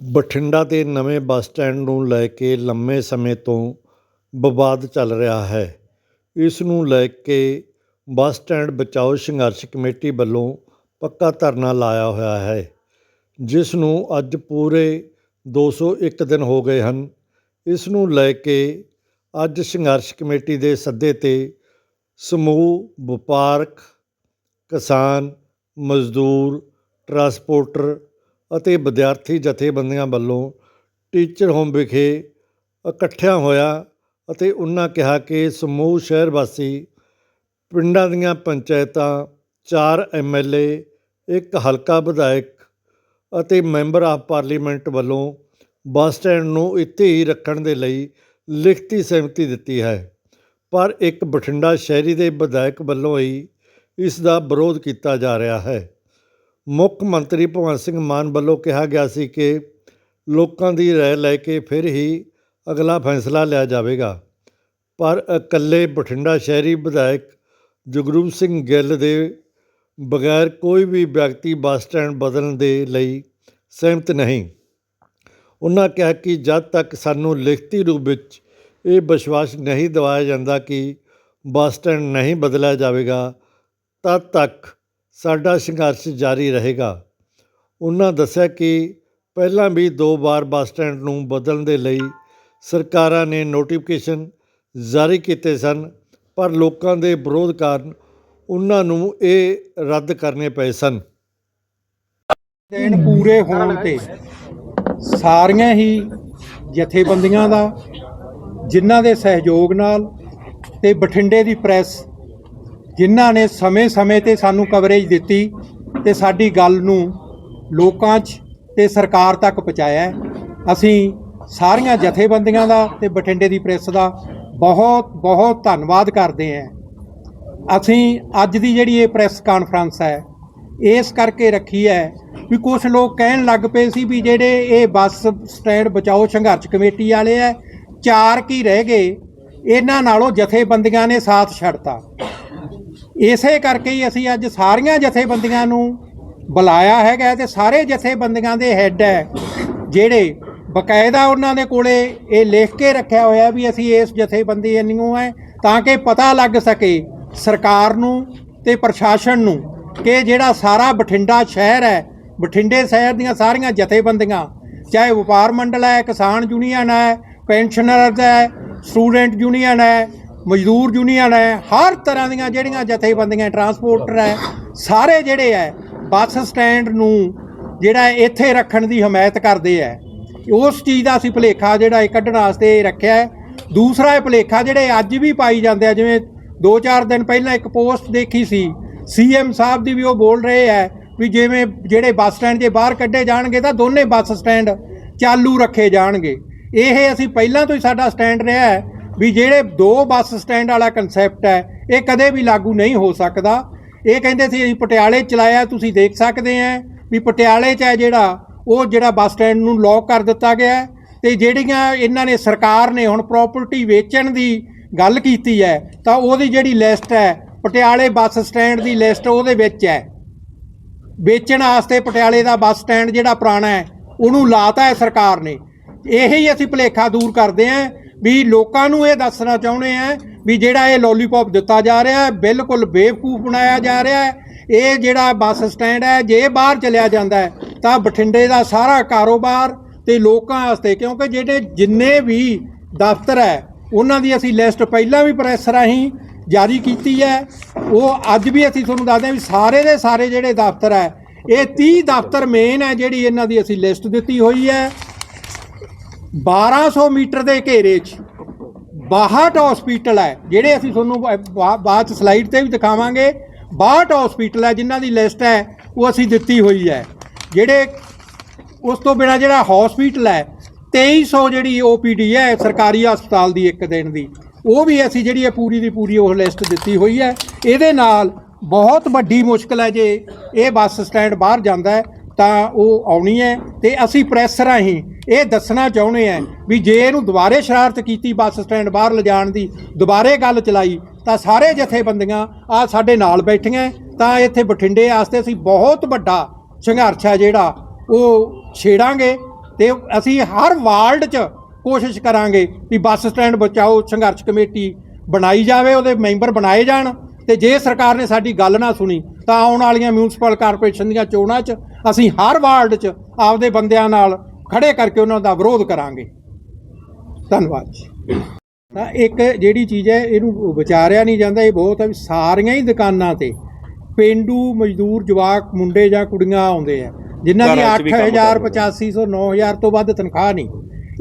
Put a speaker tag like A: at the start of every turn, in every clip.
A: ਬਠਿੰਡਾ ਦੇ ਨਵੇਂ bus stand ਨੂੰ ਲੈ ਕੇ ਲੰਮੇ ਸਮੇਂ ਤੋਂ ਵਿਵਾਦ ਚੱਲ ਰਿਹਾ ਹੈ। ਇਸ ਨੂੰ ਲੈ ਕੇ ਬੱਸ ਸਟੈਂਡ ਬਚਾਓ ਸੰਘਰਸ਼ ਕਮੇਟੀ ਵੱਲੋਂ ਪੱਕਾ ਧਰਨਾ ਲਾਇਆ ਹੋਇਆ ਹੈ, ਜਿਸ ਨੂੰ ਅੱਜ ਪੂਰੇ 201 ਦਿਨ ਹੋ ਗਏ ਹਨ। ਇਸ ਨੂੰ ਲੈ ਕੇ ਅੱਜ ਸੰਘਰਸ਼ ਕਮੇਟੀ ਦੇ ਸੱਦੇ 'ਤੇ ਸਮੂਹ, ਵਪਾਰਕ, ਕਿਸਾਨ, ਮਜ਼ਦੂਰ, ਟਰਾਂਸਪੋਰਟਰ ਅਤੇ ਵਿਦਿਆਰਥੀ ਜਥੇਬੰਦੀਆਂ ਵੱਲੋਂ ਟੀਚਰ ਹੋਮ ਵਿਖੇ ਇਕੱਠਿਆਂ ਹੋਇਆ ਅਤੇ ਉਹਨਾਂ ਕਿਹਾ ਕਿ ਸਮੂਹ ਸ਼ਹਿਰ ਵਾਸੀ ਪਿੰਡਾਂ ਦੀਆਂ ਪੰਚਾਇਤਾਂ, ਚਾਰ ਐਮਐਲਏ ਇੱਕ ਹਲਕਾ ਵਿਧਾਇਕ ਅਤੇ ਮੈਂਬਰ ਆਫ ਪਾਰਲੀਮੈਂਟ ਵੱਲੋਂ ਬੱਸ ਸਟੈਂਡ ਨੂੰ ਇੱਥੇ ਹੀ ਰੱਖਣ ਦੇ ਲਈ ਲਿਖਤੀ ਸਹਿਮਤੀ ਦਿੱਤੀ ਹੈ। ਪਰ ਇੱਕ ਬਠਿੰਡਾ ਸ਼ਹਿਰੀ ਦੇ ਵਿਧਾਇਕ ਵੱਲੋਂ ਹੀ ਇਸ ਦਾ ਵਿਰੋਧ ਕੀਤਾ ਜਾ ਰਿਹਾ ਹੈ। ਮੁੱਖ ਮੰਤਰੀ ਭਗਵੰਤ ਸਿੰਘ ਮਾਨ ਵੱਲੋਂ ਕਿਹਾ ਗਿਆ ਸੀ ਕਿ ਲੋਕਾਂ ਦੀ ਰਾਏ ਲੈ ਕੇ ਫਿਰ ਹੀ ਅਗਲਾ ਫੈਸਲਾ ਲਿਆ ਜਾਵੇਗਾ। ਪਰ ਇਕੱਲੇ ਬਠਿੰਡਾ ਸ਼ਹਿਰੀ ਵਿਧਾਇਕ ਜਗਰੂਪ ਸਿੰਘ ਗਿੱਲ ਦੇ ਬਗੈਰ ਕੋਈ ਵੀ ਵਿਅਕਤੀ ਬੱਸ ਸਟੈਂਡ ਬਦਲਣ ਦੇ ਲਈ ਸਹਿਮਤ ਨਹੀਂ। ਉਹਨਾਂ ਕਿਹਾ ਕਿ ਜਦ ਤੱਕ ਸਾਨੂੰ ਲਿਖਤੀ ਰੂਪ ਵਿੱਚ ਇਹ ਵਿਸ਼ਵਾਸ ਨਹੀਂ ਦਿਵਾਇਆ ਜਾਂਦਾ ਕਿ ਬੱਸ ਸਟੈਂਡ ਨਹੀਂ ਬਦਲਿਆ ਜਾਵੇਗਾ, ਤਦ ਤੱਕ ਸਾਡਾ ਸੰਘਰਸ਼ ਜਾਰੀ ਰਹੇਗਾ। ਉਹਨਾਂ ਦੱਸਿਆ ਕਿ ਪਹਿਲਾਂ ਵੀ ਦੋ ਵਾਰ ਬੱਸ ਸਟੈਂਡ ਨੂੰ ਬਦਲਣ ਦੇ ਲਈ ਸਰਕਾਰਾਂ ਨੇ ਨੋਟੀਫਿਕੇਸ਼ਨ ਜਾਰੀ ਕੀਤੇ ਸਨ, ਪਰ ਲੋਕਾਂ ਦੇ ਵਿਰੋਧ ਕਾਰਨ ਉਹਨਾਂ ਨੂੰ ਇਹ ਰੱਦ ਕਰਨੇ ਪਏ ਸਨ।
B: ਦਿਨ ਪੂਰੇ ਹੋਣ ਤੇ ਸਾਰੀਆਂ ਹੀ ਜਥੇਬੰਦੀਆਂ ਦਾ, ਜਿਨ੍ਹਾਂ ਦੇ ਸਹਿਯੋਗ ਨਾਲ ਤੇ ਬਠਿੰਡੇ ਦੀ ਪ੍ਰੈਸ ਜਿਨ੍ਹਾਂ ਨੇ ਸਮੇਂ-ਸਮੇਂ ਤੇ ਸਾਨੂੰ ਕਵਰੇਜ ਦਿੱਤੀ ਤੇ ਸਾਡੀ ਗੱਲ ਨੂੰ ਲੋਕਾਂ 'ਚ ਤੇ ਸਰਕਾਰ ਤੱਕ ਪਹੁੰਚਾਇਆ ਅਸੀਂ ਸਾਰੀਆਂ ਜਥੇਬੰਦੀਆਂ ਦਾ ਤੇ ਬਠਿੰਡੇ ਦੀ ਪ੍ਰੈਸ ਦਾ ਬਹੁਤ ਬਹੁਤ ਧੰਨਵਾਦ ਕਰਦੇ ਹਾਂ। ਅਸੀਂ ਅੱਜ ਦੀ ਜਿਹੜੀ ਇਹ ਪ੍ਰੈਸ ਕਾਨਫਰੰਸ ਹੈ, ਇਸ ਕਰਕੇ ਰੱਖੀ ਹੈ ਵੀ ਕੁਝ ਲੋਕ ਕਹਿਣ ਲੱਗ ਪਏ ਸੀ ਵੀ ਜਿਹੜੇ ਇਹ ਬੱਸ ਸਟੈਂਡ ਬਚਾਓ ਸੰਘਰਸ਼ ਕਮੇਟੀ ਵਾਲੇ ਆ ਚਾਰ ਕੀ ਰਹਿ ਗਏ, ਇਹਨਾਂ ਨਾਲੋਂ ਜਥੇਬੰਦੀਆਂ ਨੇ ਸਾਥ ਛੱਡਤਾ। ਇਸੇ ਕਰਕੇ ਹੀ ਅਸੀਂ ਅੱਜ ਸਾਰੀਆਂ ਜਥੇਬੰਦੀਆਂ ਨੂੰ ਬੁਲਾਇਆ ਹੈਗਾ ਤੇ ਸਾਰੇ ਜਥੇਬੰਦੀਆਂ ਦੇ ਹੈੱਡ ਹੈ, ਜਿਹੜੇ ਬਕਾਇਦਾ ਉਹਨਾਂ ਦੇ ਕੋਲੇ ਇਹ ਲਿਖ ਕੇ ਰੱਖਿਆ ਹੋਇਆ ਵੀ ਅਸੀਂ ਇਸ ਜਥੇਬੰਦੀ ਨੂੰ ਹੈ ਤਾਂ ਕਿ ਪਤਾ ਲੱਗ ਸਕੇ ਸਰਕਾਰ ਨੂੰ ਤੇ ਪ੍ਰਸ਼ਾਸਨ ਨੂੰ ਕਿ ਜਿਹੜਾ ਸਾਰਾ ਬਠਿੰਡਾ ਸ਼ਹਿਰ ਹੈ, ਬਠਿੰਡੇ ਸ਼ਹਿਰ ਦੀਆਂ ਸਾਰੀਆਂ ਜਥੇਬੰਦੀਆਂ, ਚਾਹੇ ਵਪਾਰ ਮੰਡਲ ਹੈ, ਕਿਸਾਨ ਯੂਨੀਅਨ ਹੈ, ਪੈਨਸ਼ਨਰਜ਼ ਹੈ, ਸਟੂਡੈਂਟ ਯੂਨੀਅਨ ਹੈ ਮਜ਼ਦੂਰ ਯੂਨੀਅਨ ਹੈ, ਹਰ ਤਰ੍ਹਾਂ ਦੀਆਂ ਜਿਹੜੀਆਂ ਜਥੇਬੰਦੀਆਂ ਟਰਾਂਸਪੋਰਟਰ ਹੈ, ਸਾਰੇ ਜਿਹੜੇ ਹੈ, ਬੱਸ ਸਟੈਂਡ ਨੂੰ ਜਿਹੜਾ ਇੱਥੇ ਰੱਖਣ ਦੀ ਹਮਾਇਤ ਕਰਦੇ ਹੈ। ਉਸ ਚੀਜ਼ ਦਾ ਅਸੀਂ ਭੁਲੇਖਾ ਜਿਹੜਾ ਇਹ ਕੱਢਣ ਵਾਸਤੇ ਰੱਖਿਆ ਹੈ। ਦੂਸਰਾ ਇਹ ਭੁਲੇਖਾ ਜਿਹੜੇ ਅੱਜ ਵੀ ਪਾਈ ਜਾਂਦੇ ਆ, ਜਿਵੇਂ 2-4 ਦਿਨ ਪਹਿਲਾਂ ਇੱਕ ਪੋਸਟ ਦੇਖੀ ਸੀ, ਸੀਐਮ ਸਾਹਿਬ ਦੀ ਵੀ ਉਹ ਬੋਲ ਰਹੇ ਹੈ ਵੀ ਜਿਵੇਂ ਜਿਹੜੇ ਬੱਸ ਸਟੈਂਡ ਦੇ ਬਾਹਰ ਕੱਢੇ ਜਾਣਗੇ ਤਾਂ ਦੋਨੇ ਬੱਸ ਸਟੈਂਡ ਚਾਲੂ ਰੱਖੇ ਜਾਣਗੇ। ਇਹ ਅਸੀਂ ਪਹਿਲਾਂ ਤੋਂ ਹੀ ਸਾਡਾ ਸਟੈਂਡ ਰਿਹਾ ਹੈ ਵੀ ਜਿਹੜੇ ਦੋ ਬੱਸ ਸਟੈਂਡ ਵਾਲਾ ਕਨਸੈਪਟ ਹੈ, ਇਹ ਕਦੇ ਵੀ ਲਾਗੂ ਨਹੀਂ ਹੋ ਸਕਦਾ। ਇਹ ਕਹਿੰਦੇ ਸੀ, ਅਸੀਂ ਪਟਿਆਲੇ ਚਲਾਇਆ, ਤੁਸੀਂ ਦੇਖ ਸਕਦੇ ਆ ਵੀ ਪਟਿਆਲੇ 'ਚ ਹੈ ਜਿਹੜਾ, ਉਹ ਜਿਹੜਾ ਬੱਸ ਸਟੈਂਡ ਨੂੰ ਲੌਕ ਕਰ ਦਿੱਤਾ ਗਿਆ ਹੈ ਤੇ ਜਿਹੜੀਆਂ ਇਹਨਾਂ ਨੇ ਸਰਕਾਰ ਨੇ ਹੁਣ ਪ੍ਰਾਪਰਟੀ ਵੇਚਣ ਦੀ ਗੱਲ ਕੀਤੀ ਹੈ, ਤਾਂ ਉਹਦੀ ਜਿਹੜੀ ਲਿਸਟ ਹੈ, ਪਟਿਆਲੇ ਬੱਸ ਸਟੈਂਡ ਦੀ ਲਿਸਟ ਉਹਦੇ ਵਿੱਚ ਹੈ। ਵੇਚਣ ਵਾਸਤੇ ਪਟਿਆਲੇ ਦਾ ਬੱਸ ਸਟੈਂਡ ਜਿਹੜਾ ਪੁਰਾਣਾ ਹੈ, ਉਹਨੂੰ ਲਾਤਾ ਹੈ ਸਰਕਾਰ ਨੇ। ਇਹੀ ਅਸੀਂ ਭੁਲੇਖਾ ਦੂਰ ਕਰਦੇ ਆਂ ਵੀ ਲੋਕਾਂ ਨੂੰ ਇਹ ਦੱਸਣਾ ਚਾਹੁੰਦੇ ਆਂ ਵੀ ਜਿਹੜਾ ਇਹ ਲੋਲੀਪੌਪ ਦਿੱਤਾ ਜਾ ਰਿਹਾ ਹੈ, ਬਿਲਕੁਲ ਬੇਵਕੂਫ ਬਣਾਇਆ ਜਾ ਰਿਹਾ ਹੈ। ਇਹ ਜਿਹੜਾ ਬੱਸ ਸਟੈਂਡ ਹੈ, ਜੇ ਬਾਹਰ ਚਲਿਆ ਜਾਂਦਾ ਹੈ, ਤਾਂ ਬਠਿੰਡੇ ਦਾ ਸਾਰਾ ਕਾਰੋਬਾਰ ਤੇ ਲੋਕਾਂ ਵਾਸਤੇ, ਕਿਉਂਕਿ ਜਿਹੜੇ ਜਿੰਨੇ ਵੀ ਦਫ਼ਤਰ ਹੈ, ਉਹਨਾਂ ਦੀ ਅਸੀਂ ਲਿਸਟ ਪਹਿਲਾਂ ਵੀ ਪ੍ਰੈਸ ਰਾਹੀਂ ਜਾਰੀ ਕੀਤੀ ਹੈ। ਉਹ ਅੱਜ ਵੀ ਅਸੀਂ ਤੁਹਾਨੂੰ ਦੱਸਦੇ ਹਾਂ ਵੀ ਸਾਰੇ ਦੇ ਸਾਰੇ ਜਿਹੜੇ ਦਫ਼ਤਰ ਹੈ, ਇਹ 30 ਦਫ਼ਤਰ ਮੇਨ ਹੈ ਜਿਹੜੀ ਇਹਨਾਂ ਦੀ ਅਸੀਂ ਲਿਸਟ ਦਿੱਤੀ ਹੋਈ ਹੈ। 1200 ਮੀਟਰ ਦੇ ਘੇਰੇ 'ਚ 62 ਹਸਪੀਟਲ ਹੈ, ਜਿਹੜੇ ਅਸੀਂ ਤੁਹਾਨੂੰ ਬਾਅਦ ਚ ਸਲਾਈਡ ਤੇ ਵੀ ਦਿਖਾਵਾਂਗੇ। 62 ਹਸਪੀਟਲ ਹੈ, ਜਿਨ੍ਹਾਂ ਦੀ ਲਿਸਟ ਹੈ, ਉਹ ਅਸੀਂ ਦਿੱਤੀ ਹੋਈ ਹੈ। ਜਿਹੜੇ ਉਸ ਤੋਂ ਬਿਨਾ ਜਿਹੜਾ ਹਸਪੀਟਲ ਹੈ 2300 ਜਿਹੜੀ ਓਪੀਡੀ ਹੈ, ਸਰਕਾਰੀ ਹਸਪਤਾਲ ਦੀ ਇੱਕ ਦਿਨ ਦੀ। ਉਹ ਵੀ ਅਸੀਂ ਜਿਹੜੀ ਹੈ ਪੂਰੀ ਦੀ ਪੂਰੀ ਉਹ ਲਿਸਟ ਦਿੱਤੀ ਹੋਈ ਹੈ। ਇਹਦੇ ਨਾਲ ਬਹੁਤ ਵੱਡੀ ਮੁਸ਼ਕਲ ਹੈ ਜੇ ਇਹ ਬੱਸ ਸਟੈਂਡ ਬਾਹਰ ਜਾਂਦਾ ਤਾਂ ਉਹ ਆਉਣੀ ਹੈ ਤੇ ਅਸੀਂ ਪ੍ਰੈਸ ਰਾਹੀਂ ਇਹ ਦੱਸਣਾ ਚਾਹੁੰਦੇ ਹਾਂ ਵੀ ਜੇ ਇਹਨੂੰ ਦੁਬਾਰੇ ਸ਼ਰਾਰਤ ਕੀਤੀ ਬੱਸ ਸਟੈਂਡ ਬਾਹਰ ਲਿਜਾਣ ਦੀ, ਦੁਬਾਰੇ ਗੱਲ ਚਲਾਈ, ਤਾਂ ਸਾਰੇ ਜਥੇਬੰਦੀਆਂ ਆ ਸਾਡੇ ਨਾਲ ਬੈਠੀਆਂ, ਤਾਂ ਇੱਥੇ ਬਠਿੰਡੇ ਵਾਸਤੇ ਅਸੀਂ ਬਹੁਤ ਵੱਡਾ ਸੰਘਰਸ਼ ਹੈ ਜਿਹੜਾ ਉਹ ਛੇੜਾਂਗੇ ਤੇ ਅਸੀਂ ਹਰ ਵਾਰਡ 'ਚ ਕੋਸ਼ਿਸ਼ ਕਰਾਂਗੇ ਵੀ ਬੱਸ ਸਟੈਂਡ ਬਚਾਓ, ਸੰਘਰਸ਼ ਕਮੇਟੀ ਬਣਾਈ ਜਾਵੇ, ਉਹਦੇ ਮੈਂਬਰ ਬਣਾਏ ਜਾਣ। ਤੇ ਜੇ ਸਰਕਾਰ ਨੇ ਸਾਡੀ ਗੱਲ ਨਾ ਸੁਣੀ ਤਾਂ ਆਉਣ ਵਾਲੀਆਂ ਮਿਊਨਿਸਪਲ ਕਾਰਪੋਰੇਸ਼ਨ ਦੀਆਂ ਚੋਣਾਂ 'ਚ ਅਸੀਂ ਹਰ ਵਾਰਡ 'ਚ ਆਪਦੇ ਬੰਦਿਆਂ ਨਾਲ ਖੜੇ ਕਰਕੇ ਉਹਨਾਂ ਦਾ ਵਿਰੋਧ ਕਰਾਂਗੇ। ਧੰਨਵਾਦ ਜੀ। ਤਾਂ ਇੱਕ ਜਿਹੜੀ ਚੀਜ਼ ਹੈ ਇਹਨੂੰ ਵਿਚਾਰਿਆ ਨਹੀਂ ਜਾਂਦਾ ਇਹ ਬਹੁਤ ਹੈ ਸਾਰੀਆਂ ਹੀ ਦੁਕਾਨਾਂ ਤੇ ਪਿੰਡੂ ਮਜ਼ਦੂਰ ਜਵਾਕ ਮੁੰਡੇ ਜਾਂ ਕੁੜੀਆਂ ਆਉਂਦੇ ਆ ਜਿਨ੍ਹਾਂ ਦੀ
C: ਘਰਾਂ 'ਚ ਵੀ ਕੰਮ
B: 8000
C: ਕਰਦੇ ਆ।
B: 8500 9000 ਤੋਂ ਵੱਧ ਤਨਖਾਹ ਨਹੀਂ।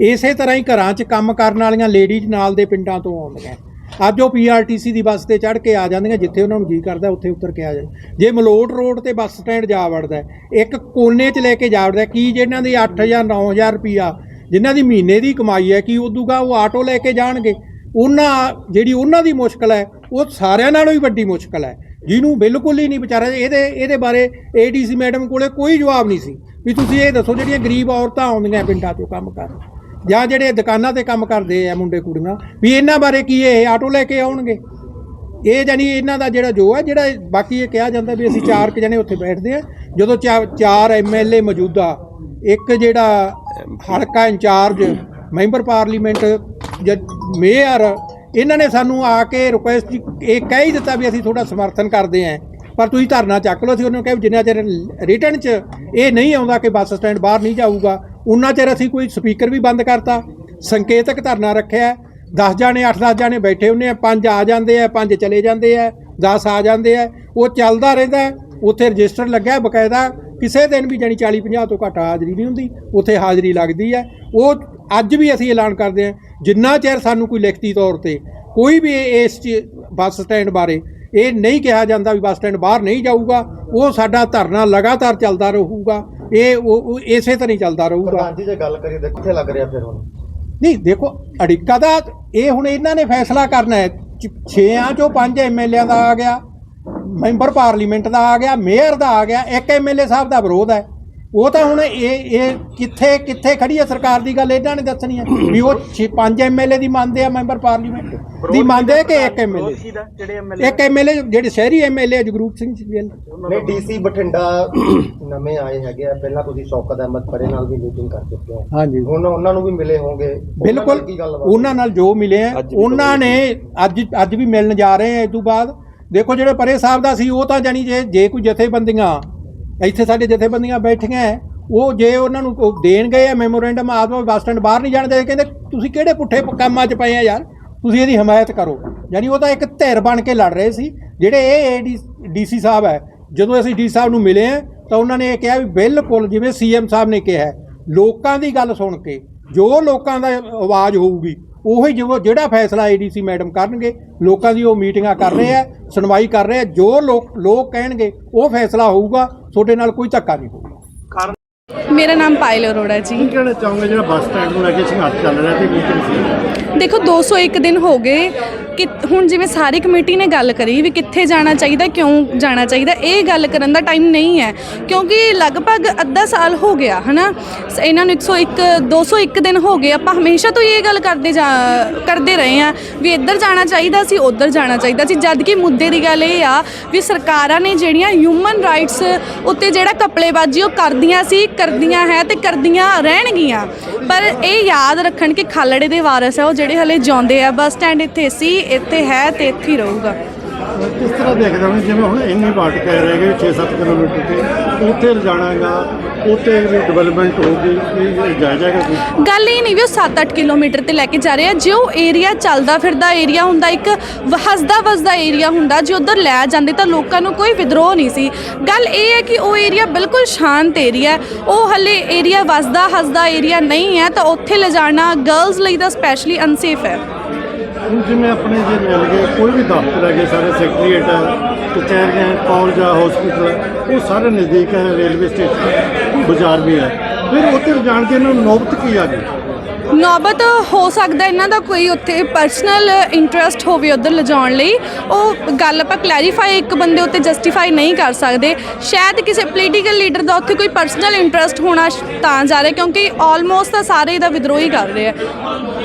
B: ਇਸੇ ਤਰ੍ਹਾਂ ਹੀ ਘਰਾਂ 'ਚ ਕੰਮ ਕਰਨ ਵਾਲੀਆਂ ਲੇਡੀਜ਼ ਨਾਲ ਦੇ ਪਿੰਡਾਂ ਤੋਂ ਆਉਂਦੀਆਂ। ਅੱਜ ਉਹ ਪੀਆਰਟੀਸੀ ਦੀ ਬੱਸ ਤੇ ਚੜ੍ਹ ਕੇ ਆ ਜਾਂਦੀਆਂ, ਜਿੱਥੇ ਉਹਨਾਂ ਨੂੰ ਜੀ ਕਰਦਾ, ਉੱਥੇ ਉਤਰ ਕੇ ਆ ਜਾਂਦੇ। ਜੇ ਮਲੋਟ ਰੋਡ ਤੇ ਬੱਸ ਸਟੈਂਡ ਜਾ ਵੜਦਾ ਇੱਕ ਕੋਨੇ 'ਚ ਲੈ ਕੇ ਜਾ ਵੜਦਾ ਕੀ ਜਿਹਨਾਂ ਦੀ 8000 9000 ਰੁਪਿਆ ਜਿਨ੍ਹਾਂ ਦੀ ਮਹੀਨੇ ਦੀ ਕਮਾਈ ਹੈ, ਕੀ ਉਦੋਂਗਾ ਉਹ ਆਟੋ ਲੈ ਕੇ ਜਾਣਗੇ? ਉਹਨਾਂ, ਜਿਹੜੀ ਉਹਨਾਂ ਦੀ ਮੁਸ਼ਕਲ ਹੈ, ਉਹ ਸਾਰਿਆਂ ਨਾਲੋਂ ਹੀ ਵੱਡੀ ਮੁਸ਼ਕਲ ਹੈ। ਜਿਹਨੂੰ ਬਿਲਕੁਲ ਹੀ ਨਹੀਂ ਵਿਚਾਰਾ, ਇਹਦੇ ਇਹਦੇ ਬਾਰੇ ਏਡੀਸੀ ਮੈਡਮ ਕੋਲੇ ਕੋਈ ਜਵਾਬ ਨਹੀਂ ਸੀ। ਵੀ ਤੁਸੀਂ ਇਹ ਦੱਸੋ, ਜਿਹੜੀਆਂ ਗਰੀਬ ਔਰਤਾਂ ਆਉਂਦੀਆਂ ਪਿੰਡਾਂ ਤੋਂ ਕੰਮ ਕਰਨ। ਜਾਂ ਜਿਹੜੇ ਦੁਕਾਨਾਂ ਤੇ ਕੰਮ ਕਰਦੇ ਆ ਮੁੰਡੇ ਕੁੜੀਆਂ, ਵੀ ਇਹਨਾਂ ਬਾਰੇ ਕੀ ਇਹ ਆਟੋ ਲੈ ਕੇ ਆਉਣਗੇ? ਇਹ ਜਾਨੀ ਇਹਨਾਂ ਦਾ ਜਿਹੜਾ ਜੋ ਹੈ, ਜਿਹੜਾ ਬਾਕੀ ਇਹ ਕਿਹਾ ਜਾਂਦਾ ਵੀ ਅਸੀਂ ਚਾਰ ਕੁ ਜਣੇ ਉੱਥੇ ਬੈਠਦੇ ਆ। ਜਦੋਂ ਚਾ- ਚਾਰ ਐਮਐਲਏ ਮੌਜੂਦਾ, ਇੱਕ ਜਿਹੜਾ ਹਲਕਾ ਇੰਚਾਰਜ, ਮੈਂਬਰ ਪਾਰਲੀਮੈਂਟ ਜਾਂ ਮੇਅਰ, ਇਹਨਾਂ ਨੇ ਸਾਨੂੰ ਆ ਕੇ ਰਿਕੁਐਸਟ ਇਹ ਕਹਿ ਹੀ ਦਿੱਤਾ ਵੀ ਅਸੀਂ ਤੁਹਾਡਾ ਸਮਰਥਨ ਕਰਦੇ ਆਂ। ਪਰ ਤੁਸੀਂ ਧਰਨਾ ਚੱਕ ਲਓ, ਅਸੀਂ ਉਹਨੂੰ ਕਿਹਾ ਵੀ ਜਿੰਨਾ ਚਿਰ ਰਿਟਰਨ 'ਚ ਇਹ ਨਹੀਂ ਆਉਂਦਾ ਕਿ ਬੱਸ ਸਟੈਂਡ ਬਾਹਰ ਨਹੀਂ ਜਾਊਗਾ ਉਹਨਾਂ ਚਿਰ ਅਸੀਂ ਕੋਈ ਸਪੀਕਰ ਵੀ ਬੰਦ ਕਰਤਾ, ਸੰਕੇਤਕ ਧਰਨਾ ਰੱਖਿਆ 10 ਜਾਣੇ 8-10 ਜਾਣੇ ਬੈਠੇ ਹੁੰਦੇ ਆ, ਪੰਜ ਆ ਜਾਂਦੇ ਆ, ਪੰਜ ਚਲੇ ਜਾਂਦੇ ਆ 10 ਆ ਜਾਂਦੇ ਆ, ਉਹ ਚੱਲਦਾ ਰਹਿੰਦਾ ਉੱਥੇ ਰਜਿਸਟਰ ਲੱਗਿਆ ਬਕਾਇਦਾ, ਕਿਸੇ ਦਿਨ ਵੀ ਜਾਣੀ 40-50 ਤੋਂ ਘੱਟ ਹਾਜ਼ਰੀ ਨਹੀਂ ਹੁੰਦੀ, ਉੱਥੇ ਹਾਜ਼ਰੀ ਲੱਗਦੀ ਹੈ, ਉਹ ਅੱਜ ਵੀ ਅਸੀਂ ਐਲਾਨ ਕਰਦੇ ਹਾਂ, ਜਿੰਨਾ ਚਿਰ ਸਾਨੂੰ ਕੋਈ ਲਿਖਤੀ ਤੌਰ ਤੇ ਕੋਈ ਵੀ ਇਸ ਚੀ- ਬੱਸ ਸਟੈਂਡ ਬਾਰੇ ਇਹ ਨਹੀਂ ਕਿਹਾ ਜਾਂਦਾ ਵੀ ਬੱਸ ਸਟੈਂਡ ਬਾਹਰ ਨਹੀਂ ਜਾਊਗਾ, ਉਹ ਸਾਡਾ ਧਰਨਾ ਲਗਾਤਾਰ ਚੱਲਦਾ ਰਹੂਗਾ ਇਹ ਉਹ ਉਹ ਇਸੇ ਤਰ੍ਹਾਂ ਹੀ ਚੱਲਦਾ ਰਹੂਗਾ।
D: ਪ੍ਰਧਾਨ ਜੀ ਜੇ ਗੱਲ ਕਰੀਏ ਦੇਖੋ ਕਿੱਥੇ ਲੱਗ ਰਿਹਾ ਫਿਰ ਹੁਣ?
B: ਨਹੀਂ ਦੇਖੋ ਅੜਿੱਕਾ ਦਾ ਇਹ ਹੁਣ ਇਹਨਾਂ ਨੇ ਫੈਸਲਾ ਕਰਨਾ ਹੈ। 6ਾਂ ਚੋਂ 5 ਐਮਐਲਏਆਂ ਦਾ ਆ ਗਿਆ ਮੈਂਬਰ ਪਾਰਲੀਮੈਂਟ ਦਾ ਆ ਗਿਆ ਮੇਅਰ ਦਾ ਆ ਗਿਆ ਇੱਕ ਐਮਐਲਏ ਸਾਹਿਬ ਦਾ ਵਿਰੋਧ ਹੈ। ਉਹ ਤਾਂ ਹੁਣ ਇਹ ਇਹ ਕਿੱਥੇ ਕਿੱਥੇ ਖੜੀ ਹੈ ਸਰਕਾਰ ਦੀ ਗੱਲ ਇਹਨਾਂ ਨੇ ਦੱਸਣੀ ਹੈ ਵੀ ਉਹ 5 ਐਮਐਲਏ ਦੀ ਮੰਨਦੇ ਆ ਮੈਂਬਰ ਪਾਰਲੀਮੈਂਟ। ਦੀ ਮੰਨਦੇ ਆ ਕਿ ਇੱਕ ਐਮਐਲਏ
C: ਜਿਹੜੇ ਐਮਐਲਏ
B: ਇੱਕ ਐਮਐਲਏ ਜਿਹੜੇ ਸ਼ਹਿਰੀ ਐਮਐਲਏ ਜਗਰੂਪ ਸਿੰਘ ਜੀ
D: ਨੇ ਡੀਸੀ ਬਠਿੰਡਾ ਨਵੇਂ ਆਏ ਹੈਗੇ ਆ। ਪਹਿਲਾਂ ਤੁਸੀਂ ਸ਼ੌਕਤ ਅਹਿਮਦ ਪਰੇ ਨਾਲ ਵੀ ਮੀਟਿੰਗ ਕਰ ਚੁੱਕੇ ਹੋ।
B: ਹਾਂਜੀ।
D: ਹੁਣ ਉਹਨਾਂ ਨੂੰ ਵੀ ਮਿਲੇ ਹੋਵੋਗੇ ਉਹਨਾਂ
B: ਬਿਲਕੁਲ ਉਹਨਾਂ ਨਾਲ ਜੋ ਮਿਲੇ ਆ ਉਹਨਾਂ ਨੇ ਅੱਜ ਅੱਜ ਵੀ ਮਿਲਣ ਜਾ ਰਹੇ ਆ। ਇਸ ਤੋਂ ਬਾਅਦ ਦੇਖੋ ਜਿਹੜੇ ਪਰੇ ਸਾਹਿਬ ਦਾ ਸੀ ਉਹ ਤਾਂ ਜਾਨੀ ਜੇ ਜੇ ਕੋਈ ਜਥੇਬੰਦੀਆਂ ਇੱਥੇ ਸਾਡੇ ਜਥੇਬੰਦੀਆਂ ਬੈਠੀਆਂ ਹੈ, ਉਹ ਜੇ ਉਹਨਾਂ ਨੂੰ ਉਹ ਦੇਣ ਗਏ ਆ ਮੈਮੋਰੈਂਡਮ ਆਦਮਾ ਬੱਸ ਸਟੈਂਡ ਬਾਹਰ ਨਹੀਂ ਜਾਣ ਦੇ ਕਹਿੰਦੇ ਤੁਸੀਂ ਕਿਹੜੇ ਪੁੱਠੇ ਕੰਮਾਂ 'ਚ ਪਏ ਆ ਯਾਰ? ਤੁਸੀਂ ਇਹਦੀ ਹਮਾਇਤ ਕਰੋ। ਯਾਨੀ ਉਹ ਤਾਂ ਇੱਕ ਧਿਰ ਬਣ ਕੇ ਲੜ ਰਹੇ ਸੀ ਜਿਹੜੇ ਇਹ ਡੀਸੀ ਸਾਹਿਬ ਹੈ ਜਦੋਂ ਅਸੀਂ ਡੀ ਸਾਹਿਬ ਨੂੰ ਮਿਲੇ ਆ ਤਾਂ ਉਹਨਾਂ ਨੇ ਇਹ ਕਿਹਾ ਵੀ ਬਿਲਕੁਲ ਜਿਵੇਂ ਸੀਐਮ ਸਾਹਿਬ ਨੇ ਕਿਹਾ ਹੈ, ਲੋਕਾਂ ਦੀ ਗੱਲ ਸੁਣ ਕੇ ਜੋ ਲੋਕਾਂ ਦਾ ਆਵਾਜ਼ ਹੋਊਗੀ ਉਹੀ ਜੋ ਜਿਹੜਾ ਫੈਸਲਾ ਏਡੀਸੀ ਮੈਡਮ ਕਰਨਗੇ, ਲੋਕਾਂ ਦੀ ਉਹ ਮੀਟਿੰਗਾਂ ਕਰ ਰਹੇ ਆ, ਸੁਣਵਾਈ ਕਰ ਰਹੇ ਆ, ਜੋ ਲੋਕ ਲੋਕ ਕਹਿਣਗੇ, ਉਹ ਫੈਸਲਾ ਹੋਊਗਾ, ਤੁਹਾਡੇ ਨਾਲ ਕੋਈ ਧੱਕਾ ਨਹੀਂ ਹੋਊਗਾ।
E: ਮੇਰਾ ਨਾਮ ਪਾਇਲ ਅਰੋੜਾ ਜੀ।
F: ਕੀ ਕਹਿਣਾ ਚਾਹੋਗੇ? ਜਿਹੜਾ ਬੱਸ ਸਟੈਂਡ ਨੂੰ ਲੈ ਕੇ ਸੰਘਰਸ਼ ਚੱਲ ਰਿਹਾ ਤੇ ਮੀਟਿੰਗ ਸੀ।
E: ਦੇਖੋ 201 ਦਿਨ ਹੋ ਗਏ। ਕਿ ਹੁਣ ਜਿਵੇਂ ਸਾਰੀ ਕਮੇਟੀ ਨੇ ਗੱਲ ਕਰੀ ਵੀ ਕਿੱਥੇ ਜਾਣਾ ਚਾਹੀਦਾ ਕਿਉਂ ਜਾਣਾ ਚਾਹੀਦਾ ਇਹ ਗੱਲ ਕਰਨ ਦਾ ਟਾਈਮ ਨਹੀਂ ਹੈ। ਕਿਉਂਕਿ ਲਗਭਗ ਅੱਧਾ ਸਾਲ ਹੋ ਗਿਆ ਹਨਾ? ਸ- ਇਹਨਾਂ ਨੂੰ 101 201 ਦਿਨ ਹੋ ਗਏ। ਆਪਾਂ ਹਮੇਸ਼ਾ ਤੋਂ ਇਹ ਗੱਲ ਕਰਦੇ ਜਾ ਕਰਦੇ ਰਹੇ ਆ ਵੀ ਇੱਧਰ ਜਾਣਾ ਚਾਹੀਦਾ ਸੀ ਉੱਧਰ ਜਾਣਾ ਚਾਹੀਦਾ ਸੀ। ਜਦ ਕਿ ਮੁੱਦੇ ਦੀ ਗੱਲ ਇਹ ਆ ਵੀ ਸਰਕਾਰਾਂ ਨੇ ਜਿਹੜੀਆਂ ਹਿਊਮਨ ਰਾਈਟਸ ਉੱਤੇ ਜਿਹੜਾ ਕਪੜੇਬਾਜ਼ੀ ਉਹ ਕਰਦੀਆਂ ਸੀ ਕਰਦੀਆਂ ਹੈ ਤੇ ਕਰਦੀਆਂ ਰਹਿਣਗੀਆਂ। ਪਰ ਇਹ ਯਾਦ ਰੱਖਣ ਕਿ ਖਾਲੜੇ ਦੇ ਵਾਰਸ ਆ ਉਹ ਜਿਹੜੇ ਹਲੇ ਜਿਉਂਦੇ ਆ, ਬੱਸ ਸਟੈਂਡ ਇੱਥੇ ਸੀ, ਇੱਥੇ ਹੈ ਤੇ ਇੱਥੇ ਹੀ ਰਹੂਗਾ।
F: ਕਿਸ ਤਰ੍ਹਾਂ ਦੇਖਦੇ ਹੋ? ਜਿਵੇਂ ਹੁਣ ਇੰਨੀ ਬਾਟ ਕਹਿ ਰਹੇ ਕਿ 6-7 ਕਿਲੋਮੀਟਰ ਤੇ ਉੱਥੇ ਜਾਣਾਗਾ ਉੱਥੇ ਵੀ ਡਿਵੈਲਪਮੈਂਟ ਹੋਊਗੀ ਇਹ ਜਾਇਜ਼ ਹੈਗਾ ਕੋਈ?
E: ਗੱਲ ਇਹ ਨਹੀਂ ਵੀ ਉਹ 7-8 ਕਿਲੋਮੀਟਰ ਤੇ ਲੈ ਕੇ ਜਾ ਰਹੇ ਆ। ਜੇ ਉਹ ਏਰੀਆ ਚੱਲਦਾ ਫਿਰਦਾ ਏਰੀਆ ਹੁੰਦਾ ਇੱਕ ਹੱਸਦਾ ਵਸਦਾ ਏਰੀਆ ਹੁੰਦਾ, ਜੇ ਉਧਰ ਲੈ ਜਾਂਦੇ ਤਾਂ ਲੋਕਾਂ ਨੂੰ ਕੋਈ ਵਿਦਰੋਹ ਨਹੀਂ ਸੀ। ਗੱਲ ਇਹ ਹੈ ਕਿ ਉਹ ਏਰੀਆ ਬਿਲਕੁਲ ਸ਼ਾਂਤ ਏਰੀਆ ਉਹ ਹੱਲੇ ਏਰੀਆ ਵਸਦਾ ਹੱਸਦਾ ਏਰੀਆ ਨਹੀਂ ਹੈ, ਤਾਂ ਉੱਥੇ ਲਿਜਾਣਾ ਗਰਲਸ ਲਈ ਤਾਂ ਸਪੈਸ਼ਲੀ ਅਨਸੇਫ ਹੈ।
F: ਹੁਣ ਜਿਵੇਂ ਆਪਣੇ ਜੇ ਮਿਲ ਗਏ ਕੋਈ ਵੀ ਦਫ਼ਤਰ ਹੈਗੇ ਸਾਰੇ ਸੈਕਟਰੀਏਟ ਹੈ, ਕਚਹਿਰੀਆਂ ਕਾਲਜ ਆ ਹਸਪੀਟਲ ਉਹ ਸਾਰੇ ਨਜ਼ਦੀਕ ਹੈ ਰੇਲਵੇ ਸਟੇਸ਼ਨ ਬਾਜ਼ਾਰ ਵੀ ਹੈ। ਫਿਰ ਉੱਥੇ ਜਾਣ ਕੇ ਇਹਨਾਂ ਨੂੰ ਨੌਬਤ ਕੀ ਆ ਗਈ?
E: ਨੌਬਤ ਹੋ ਸਕਦਾ ਇਹਨਾਂ ਦਾ ਕੋਈ ਉੱਥੇ ਪਰਸਨਲ ਇੰਟਰਸਟ ਹੋਵੇ ਉਧਰ ਲਿਜਾਉਣ ਲਈ। ਉਹ ਗੱਲ ਆਪਾਂ ਕਲੈਰੀਫਾਈ ਇੱਕ ਬੰਦੇ ਉੱਤੇ ਜਸਟੀਫਾਈ ਨਹੀਂ ਕਰ ਸਕਦੇ। ਸ਼ਾਇਦ ਕਿਸੇ ਪੋਲੀਟੀਕਲ ਲੀਡਰ ਦਾ ਉੱਥੇ ਕੋਈ ਪਰਸਨਲ ਇੰਟਰਸਟ ਹੋਣਾ ਤਾਂ ਜਾ ਰਿਹਾ ਕਿਉਂਕਿ ਆਲਮੋਸਟ ਤਾਂ ਸਾਰੇ ਇਹਦਾ ਵਿਦਰੋਹ ਕਰ ਰਹੇ ਆ।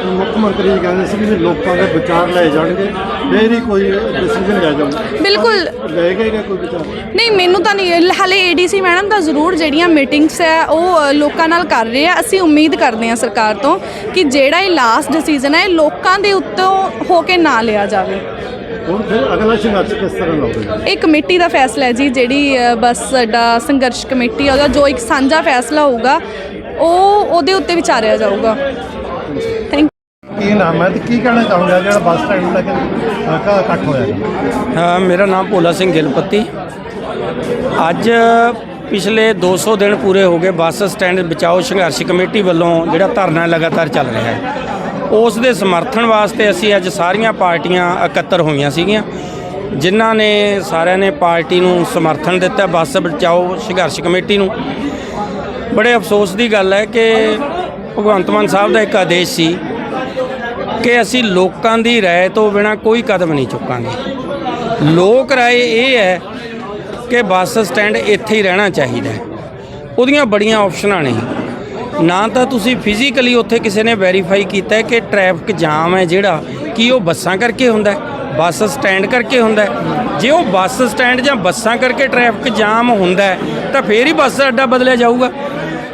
F: ਮੁੱਖ ਮੰਤਰੀ ਜੀ ਕਹਿੰਦੇ ਸੀ ਵੀ ਲੋਕਾਂ ਦੇ ਵਿਚਾਰ ਲਏ ਜਾਣਗੇ ਫੇਰ ਹੀ ਕੋਈ ਡਿਸੀਜਨ ਲਿਆ ਜਾਊਗਾ।
E: ਬਿਲਕੁਲ।
F: ਲੈ ਗਏ ਕੋਈ ਵਿਚਾਰ?
E: ਨਹੀਂ ਮੈਨੂੰ ਤਾਂ ਨਹੀਂ ਹਾਲੇ ਏਡੀਸੀ ਮੈਡਮ ਤਾਂ ਜ਼ਰੂਰ ਜਿਹੜੀਆਂ ਮੀਟਿੰਗਸ ਹੈ ਉਹ ਲੋਕਾਂ ਨਾਲ ਕਰ ਰਹੇ ਆ। ਅਸੀਂ ਉਮੀਦ ਕਰਦੇ ਹਾਂ ਸਰਕਾਰ ਤੋਂ ਕਿ ਜਿਹੜਾ ਇਹ ਲਾਸਟ ਡਿਸੀਜਨ ਹੈ ਇਹ ਲੋਕਾਂ ਦੇ ਉੱਤੋਂ ਹੋ ਕੇ ਨਾ ਲਿਆ ਜਾਵੇ।
F: ਹੁਣ ਫਿਰ ਅਗਲਾ ਸੰਘਰਸ਼ ਕਿਸ ਤਰ੍ਹਾਂ ਲਾਉਂਗੇ
E: ਇਹ ਕਮੇਟੀ ਦਾ ਫੈਸਲਾ ਹੈ ਜੀ ਜਿਹੜੀ ਅ, ਬੱਸ ਅੱਡਾ ਸੰਘਰਸ਼ ਕਮੇਟੀ ਉਹਦਾ ਜੋ ਇੱਕ ਸਾਂਝਾ ਫੈਸਲਾ ਹੋਊਗਾ ਉਹ ਉਹਦੇ ਉੱਤੇ ਵਿਚਾਰਿਆ ਜਾਊਗਾ। ਥੈਂਕ
F: ਕੀ ਨਾਮ ਹੈ ਤੇ ਕੀ ਕਹਿਣਾ ਚਾਹੁੰਦੇ ਜਿਹੜਾ ਬੱਸ ਸਟੈਂਡ ਤੱਕ ਅ, ਇਕੱਠ ਹੋਇਆ
C: ਹਾਂ ਮੇਰਾ ਨਾਮ ਭੋਲਾ ਸਿੰਘ ਗਿਲਪੱਤੀ। ਅੱਜ ਪਿਛਲੇ 200 ਦਿਨ ਪੂਰੇ ਹੋ ਗਏ ਬੱਸ ਸਟੈਂਡ ਬਚਾਓ ਸੰਘਰਸ਼ ਕਮੇਟੀ ਵੱਲੋਂ ਜਿਹੜਾ ਧਰਨਾ ਲਗਾਤਾਰ ਚੱਲ ਰਿਹਾ ਹੈ। ਉਸ ਦੇ ਸਮਰਥਨ ਵਾਸਤੇ ਅਸੀਂ ਅੱਜ ਸਾਰੀਆਂ ਪਾਰਟੀਆਂ ਇਕੱਤਰ ਹੋਈਆਂ ਸੀਗੀਆਂ, ਜਿਨ੍ਹਾਂ ਨੇ ਸਾਰਿਆਂ ਨੇ ਪਾਰਟੀ ਨੂੰ ਸਮਰਥਨ ਦਿੱਤਾ ਬੱਸ ਬਚਾਓ ਸੰਘਰਸ਼ ਕਮੇਟੀ ਨੂੰ। ਬੜੇ ਅਫਸੋਸ ਦੀ ਗੱਲ ਹੈ ਕਿ ਭਗਵੰਤ ਮਾਨ ਸਾਹਿਬ ਦਾ ਇੱਕ ਆਦੇਸ਼ ਸੀ ਕਿ ਅਸੀਂ ਲੋਕਾਂ ਦੀ ਰਾਏ ਤੋਂ ਬਿਨਾ ਕੋਈ ਕਦਮ ਨਹੀਂ ਚੁੱਕਾਂਗੇ। ਲੋਕ ਰਾਏ ਇਹ ਹੈ ਕਿ ਬੱਸ ਸਟੈਂਡ ਇੱਥੇ ਹੀ ਰਹਿਣਾ ਚਾਹੀਦਾ ਹੈ। ਉਹਦੀਆਂ ਬੜੀਆਂ ਆਪਸ਼ਨਾਂ ਨੇ। ਨਾ ਤਾਂ ਤੁਸੀਂ ਫਿਜ਼ੀਕਲੀ ਉੱਥੇ ਕਿਸੇ ਨੇ ਵੈਰੀਫਾਈ ਕੀਤਾ ਕਿ ਟ੍ਰੈਫਿਕ ਜਾਮ ਹੈ ਜਿਹੜਾ, ਕੀ ਉਹ ਬੱਸਾਂ ਕਰਕੇ ਹੁੰਦਾ ਹੈ, ਬੱਸ ਸਟੈਂਡ ਕਰਕੇ ਹੁੰਦਾ ਜੇ ਉਹ ਬੱਸ ਸਟੈਂਡ ਜਾਂ ਬੱਸਾਂ ਕਰਕੇ ਟ੍ਰੈਫਿਕ ਜਾਮ ਹੁੰਦਾ ਤਾਂ ਫੇਰ ਹੀ ਬੱਸ ਅੱਡਾ ਬਦਲਿਆ ਜਾਊਗਾ।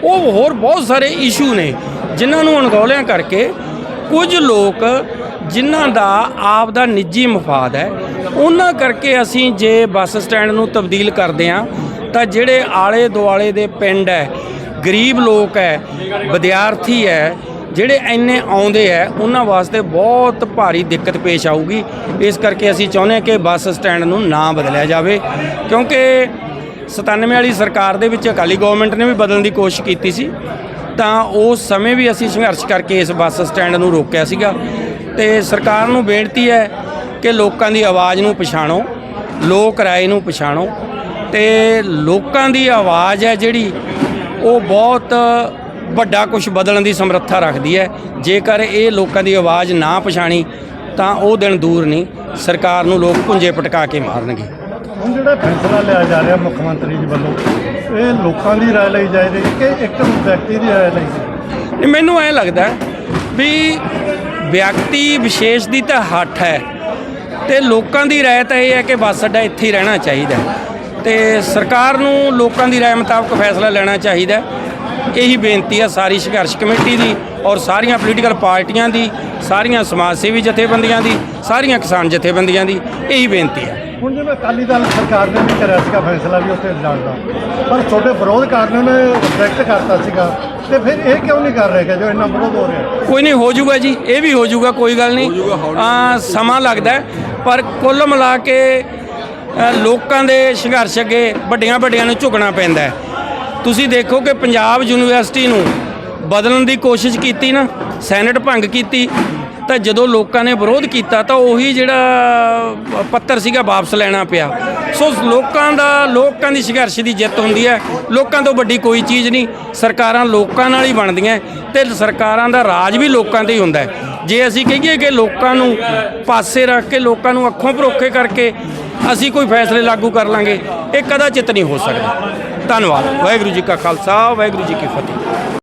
C: ਉਹ ਹੋਰ ਬਹੁਤ ਸਾਰੇ ਇਸ਼ੂ ਨੇ, ਜਿਨ੍ਹਾਂ ਨੂੰ ਅਣਗੌਲਿਆਂ ਕਰਕੇ ਕੁਝ ਲੋਕ ਜਿਨ੍ਹਾਂ ਦਾ ਆਪ ਦਾ ਨਿੱਜੀ ਮਫਾਦ ਹੈ ਉਹਨਾਂ ਕਰਕੇ ਅਸੀਂ ਜੇ ਬੱਸ ਸਟੈਂਡ ਨੂੰ ਤਬਦੀਲ ਕਰਦੇ ਹਾਂ, ਤਾਂ ਜਿਹੜੇ ਆਲੇ ਦੁਆਲੇ ਦੇ ਪਿੰਡ ਹੈ, ਗਰੀਬ ਲੋਕ ਹੈ, ਵਿਦਿਆਰਥੀ ਹੈ, ਜਿਹੜੇ ਇੰਨੇ ਆਉਂਦੇ ਹੈ, ਉਹਨਾਂ ਵਾਸਤੇ ਬਹੁਤ ਭਾਰੀ ਦਿੱਕਤ ਪੇਸ਼ ਆਊਗੀ। ਇਸ ਕਰਕੇ ਅਸੀਂ ਚਾਹੁੰਦੇ ਹਾਂ ਕਿ ਬੱਸ ਸਟੈਂਡ ਨੂੰ ਨਾ ਬਦਲਿਆ ਜਾਵੇ, ਕਿਉਂਕਿ 97 ਵਾਲੀ ਸਰਕਾਰ ਦੇ ਵਿੱਚ ਅਕਾਲੀ ਗਵਰਨਮੈਂਟ ਨੇ ਵੀ ਬਦਲਣ ਦੀ ਕੋਸ਼ਿਸ਼ ਕੀਤੀ ਸੀ, ਤਾਂ ਉਸ ਸਮੇਂ ਵੀ ਅਸੀਂ ਸੰਘਰਸ਼ ਕਰਕੇ ਇਸ ਬੱਸ ਸਟੈਂਡ ਨੂੰ ਰੋਕਿਆ ਸੀਗਾ। ਤੇ ਸਰਕਾਰ ਨੂੰ ਬੇਨਤੀ ਹੈ ਕਿ ਲੋਕਾਂ ਦੀ ਆਵਾਜ਼ ਨੂੰ ਪਛਾਣੋ ਲੋਕ ਰਾਏ ਨੂੰ ਪਛਾਣੋ ਤੇ ਲੋਕਾਂ ਦੀ ਆਵਾਜ਼ ਹੈ ਜਿਹੜੀ ਉਹ ਬਹੁਤ ਵੱਡਾ ਕੁਝ ਬਦਲਣ ਦੀ ਸਮਰੱਥਾ ਰੱਖਦੀ ਹੈ। ਜੇਕਰ ਇਹ ਲੋਕਾਂ ਦੀ ਆਵਾਜ਼ ਨਾ ਪਛਾਣੀ ਤਾਂ ਉਹ ਦਿਨ ਦੂਰ ਨਹੀਂ ਸਰਕਾਰ ਨੂੰ ਲੋਕ ਪੁੰਜੇ ਪਟਕਾ ਕੇ ਮਾਰਨਗੇ।
F: ਹੁਣ ਜਿਹੜਾ ਫੈਸਲਾ ਲਿਆ ਜਾ ਰਿਹਾ ਮੁੱਖ ਮੰਤਰੀ ਜੀ ਵੱਲੋਂ ਇਹ ਲੋਕਾਂ ਦੀ ਰਾਏ ਲਈ ਜਾਏ ਕਿ ਇੱਕ ਵਿਅਕਤੀ ਦੀ ਰਾਏ ਲਈ?
C: ਮੈਨੂੰ ਐ ਲੱਗਦਾ ਵੀ ਵਿਅਕਤੀ ਵਿਸ਼ੇਸ਼ ਦੀ ਤਾਂ ਹੱਠ ਹੈ। ਤੇ ਲੋਕਾਂ ਦੀ ਰਾਏ ਤਾਂ ਇਹ ਹੈ ਕਿ ਬੱਸ ਅੱਡਾ ਇੱਥੇ ਹੀ ਰਹਿਣਾ ਚਾਹੀਦਾ। ਤੇ ਸਰਕਾਰ ਨੂੰ ਲੋਕਾਂ ਦੀ ਰਾਏ ਮੁਤਾਬਕ ਫੈਸਲਾ ਲੈਣਾ ਚਾਹੀਦਾ ਹੈ। ਇਹੀ ਬੇਨਤੀ ਹੈ ਸਾਰੀ ਸੰਘਰਸ਼ ਕਮੇਟੀ ਦੀ ਔਰ ਸਾਰੀਆਂ ਪੋਲੀਟੀਕਲ ਪਾਰਟੀਆਂ ਦੀ ਸਾਰੀਆਂ ਸਮਾਜ ਸੇਵੀ ਜਥੇਬੰਦੀਆਂ ਦੀ ਸਾਰੀਆਂ ਕਿਸਾਨ ਜਥੇਬੰਦੀਆਂ ਦੀ ਇਹੀ ਬੇਨਤੀ ਹੈ।
F: ਹੁਣ ਜਿਵੇਂ ਅਕਾਲੀ ਦਲ ਸਰਕਾਰ ਨੇ ਵੀ ਕਰਿਆ ਸੀਗਾ ਫੈਸਲਾ ਵੀ ਉੱਥੇ ਜਾਣ ਦਾ ਪਰ ਤੁਹਾਡੇ ਵਿਰੋਧ ਕਾਰਨ ਨੇ ਰਿਜੈਕਟ ਕਰਤਾ ਸੀਗਾ ਤੇ ਫਿਰ ਇਹ ਕਿਉਂ ਨਹੀਂ ਕਰ ਰਹੇ ਕਿ ਜੋ ਇੰਨਾ ਵਿਰੋਧ ਹੋ ਰਿਹਾ?
C: ਕੋਈ ਨਹੀਂ ਹੋ ਜਾਊਗਾ ਜੀ ਇਹ ਵੀ ਹੋ ਜਾਊਗਾ ਕੋਈ ਗੱਲ ਨਹੀਂ। ਆ ਸਮਾਂ ਲੱਗਦਾ ਪਰ ਕੁੱਲ ਮਿਲਾ ਕੇ ਲੋਕਾਂ ਦੇ ਸੰਘਰਸ਼ ਅੱਗੇ ਵੱਡੀਆਂ ਵੱਡੀਆਂ ਨੂੰ ਝੁਕਣਾ ਪੈਂਦਾ ਹੈ। ਤੁਸੀਂ ਦੇਖੋ ਕਿ ਪੰਜਾਬ ਯੂਨੀਵਰਸਿਟੀ ਨੂੰ ਬਦਲਣ ਦੀ ਕੋਸ਼ਿਸ਼ ਕੀਤੀ ਨਾ, ਸੈਨੇਟ ਭੰਗ ਕੀਤੀ, ਤਾਂ ਜਦੋਂ ਲੋਕਾਂ ਨੇ ਵਿਰੋਧ ਕੀਤਾ ਤਾਂ ਉਹੀ ਜਿਹੜਾ ਪੱਤਰ ਸੀਗਾ ਵਾਪਸ ਲੈਣਾ ਪਿਆ। ਸੋ ਲੋਕਾਂ ਦਾ, ਲੋਕਾਂ ਦੀ ਸੰਘਰਸ਼ ਦੀ ਜਿੱਤ ਹੁੰਦੀ ਹੈ। ਲੋਕਾਂ ਤੋਂ ਵੱਡੀ ਕੋਈ ਚੀਜ਼ ਨਹੀਂ, ਸਰਕਾਰਾਂ ਲੋਕਾਂ ਨਾਲ ਹੀ ਬਣਦੀਆਂ ਤੇ ਸਰਕਾਰਾਂ ਦਾ ਰਾਜ ਵੀ ਲੋਕਾਂ ਤੇ ਹੀ ਹੁੰਦਾ ਹੈ। ਜੇ ਅਸੀਂ ਕਹੀਏ ਕਿ ਲੋਕਾਂ ਨੂੰ ਪਾਸੇ ਰੱਖ ਕੇ ਲੋਕਾਂ ਨੂੰ ਅੱਖੋਂ ਪਰੋਖੇ ਕਰਕੇ ਅਸੀਂ ਕੋਈ ਫੈਸਲੇ ਲਾਗੂ ਕਰ ਲਾਂਗੇ, ਇਹ ਕਦਾਚਿਤ ਨਹੀਂ ਹੋ ਸਕਦਾ। ਧੰਨਵਾਦ। ਵਾਹਿਗੁਰੂ ਜੀ ਕਾ ਖਾਲਸਾ, ਵਾਹਿਗੁਰੂ ਜੀ ਕੀ ਫਤਿਹ।